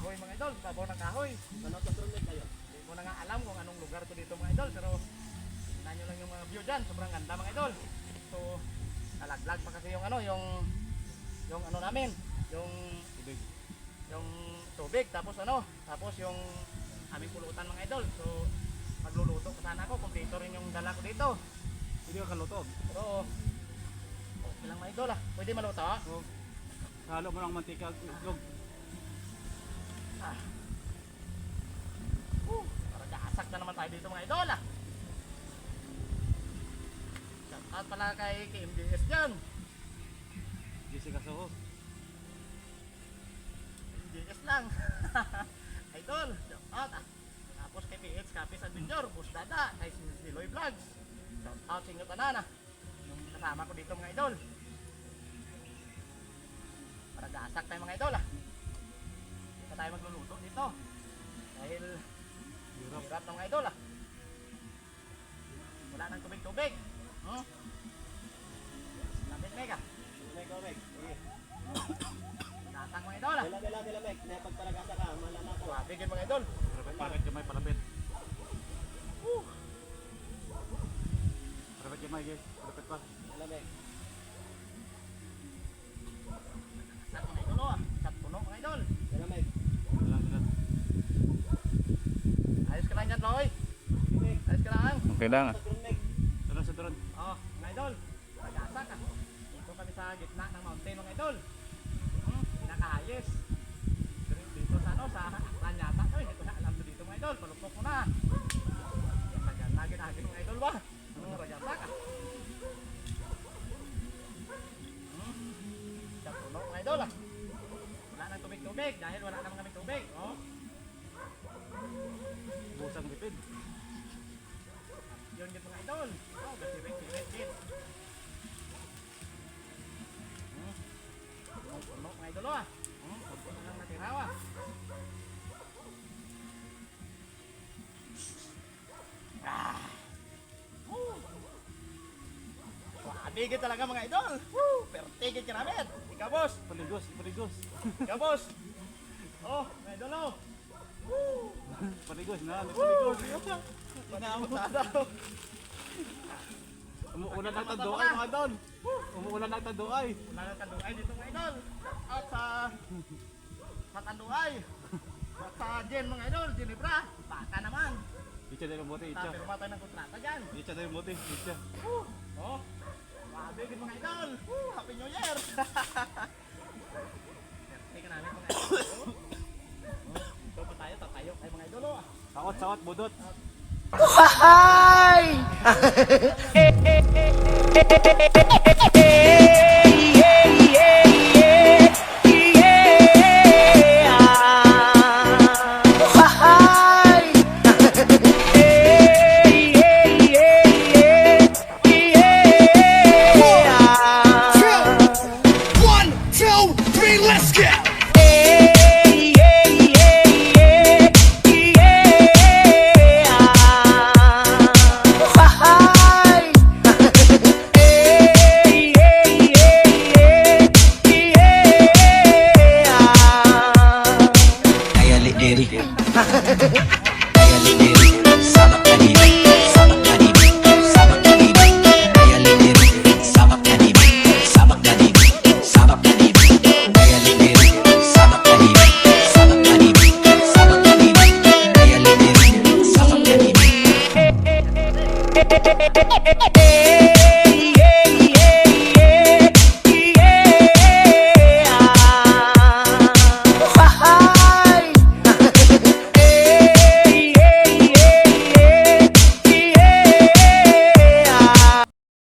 kahoy mga idol, babaw ng kahoy. Ano to permit kayo? Hindi ko na nga alam kung anong lugar to dito mga idol, pero tingnan nyo lang yung mga view dyan, sobrang ganda mga idol. So, nalaglag pa kasi yung ano, yung yung ano namin, yung Tubig. yung tubig, tapos ano, tapos yung aming pulutan mga idol. So, magluluto pa sana ako, kumpleto rin yung dala ko dito. Hindi ka kaluto. Pero, okay lang mga idol ah, pwede maluto ah. So, halo mo ng mantika itlog. Ah. Uh, parang kaasak na naman tayo dito mga idol ah. Shout out pala kay KMDS dyan. Jessica Soho. KMDS lang. idol, shout out ah. Tapos kay PH Capis Adventure, Bus Dada, kay si Diloy Vlogs. Shout out sa inyo tanan ah. Yung kasama ko dito mga idol. Parang kaasak tayo mga idol ah. Tayo magluluto dito. Dahil Hirap. Hirap ng idol ah. Wala nang tubig-tubig. Hmm? Lamig mega. Mek, oh, mek. Sige. Datang mga idol ah. Dala, dala, dala, mek. Na pagparagasa ka, malala ko. Grabe gid mga idol. Palapit, palapit kamay, palapit. Palapit kamay, guys. Palapit pa. Dala. Sat mga idol oh. ah. Sat puno mga idol. Dala, mek. Dala, dala. Ka lang mek. Ayos ka lang. Okay lang. Drone, sa drone. Oh, mga idol. Pag-asak ah. Dito kami sa gitna ng mountain mga idol. Hmm, pinaka-highest. Dito, sa ano, sa Lanyata. Ay, hindi ko na alam to dito mga idol. Palupok ko na. Nagin-nagin mga idol ba? Ano, ah. Hmm, sa puno mga idol ah. Wala nang tubig-tubig dahil wala naman kami tubig. Oh. Lipid. Yun yun mga idol. Oh, gasiwit, siwit, siwit. Hmm. Puno mga idol ah. Hmm, puno na lang ah. Ah. Woo. Talaga mga idol. Woo, pertigid ka namin. Ikaw boss. Paligos, paligos. Ikaw boss. Oh, mga idol oh. Paligos na, may Woo. paligos. Panamutada. Umuulan ng tanduay mga don. Umuulan ng tanduay. Wala na tanduay dito mga idol. At sa sa tanduay. At sa Jen mga idol, Ginebra. Baka naman. Icha na yung bote, icha. Sabi tayo ng kontrata dyan. Icha na yung bote, icha. Oh, grabe din mga idol. Happy New Year! Teka namin mga idol. Sakot, sakot, budot. One, Hey.